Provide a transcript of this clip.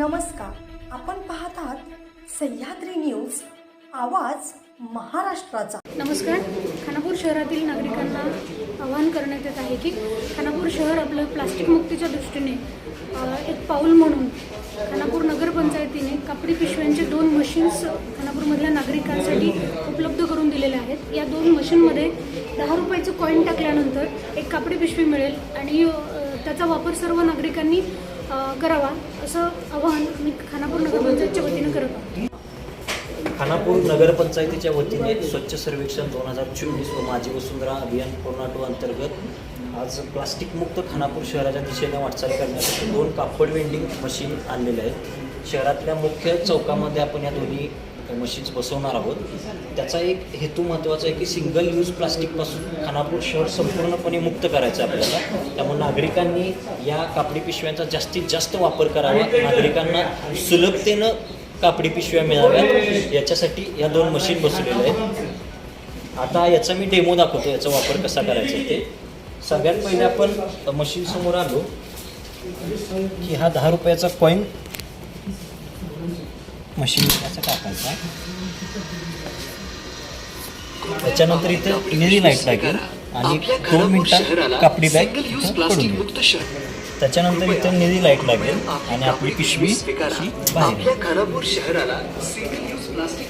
नमस्कार. आपण पाहत आहात सह्याद्री न्यूज आवाज महाराष्ट्राचा. नमस्कार. खानापूर शहरातील नागरिकांना आवाहन करण्यात येत आहे की खानापूर शहर आपलं प्लास्टिक मुक्तीच्या दृष्टीने एक पाऊल म्हणून खानापूर नगरपंचायतीने कापडी पिशव्यांचे दोन मशीन्स खानापूरमधल्या नागरिकांसाठी उपलब्ध करून दिलेल्या आहेत. या दोन मशीनमध्ये दहा रुपयाचं कॉईन टाकल्यानंतर एक कापडी पिशवी मिळेल आणि त्याचा वापर सर्व नागरिकांनी करावा. असं आवाहन मी खानापूर नगरपंचायतच्या वतीनं करत खानापूर नगरपंचायतीच्या वतीने स्वच्छ सर्वेक्षण दोन हजार चोवीस व माझी वसुंधरा अभियान कोर्नाटो टू अंतर्गत आज प्लास्टिकमुक्त खानापूर शहराच्या दिशेने वाटचाल करण्यासाठी दोन कापड वेंडिंग मशीन आणलेल्या आहेत. शहरातल्या मुख्य चौकामध्ये आपण या दोन्ही मशीन्स बसवणार आहोत. त्याचा एक हेतू महत्त्वाचा आहे की सिंगल यूज प्लास्टिकपासून खानापूर शहर संपूर्णपणे मुक्त करायचं आहे आपल्याला. त्यामुळे नागरिकांनी या कापडी पिशव्यांचा जास्तीत जास्त वापर करावा. नागरिकांना सुलभतेनं कापडी पिशव्या मिळाव्यात. याच्यासाठी या दोन मशीन बसवलेल्या आहेत. आता याचा मी डेमो दाखवतो याचा वापर कसा करायचा ते. सगळ्यात पहिले आपण मशीन समोर आलो की हा दहा रुपयाचा कॉईन मशीन याचा टाकायचा त्याच्यानंतर इथे निळी लाइट लागेल आणि दोन मिनिटात कापडी बॅग पडून. त्याच्यानंतर इथे निळी लाइट लागेल आणि आपली पिशवी बाहेर. खानापूर शहराला सिंगल यूज प्लास्टिक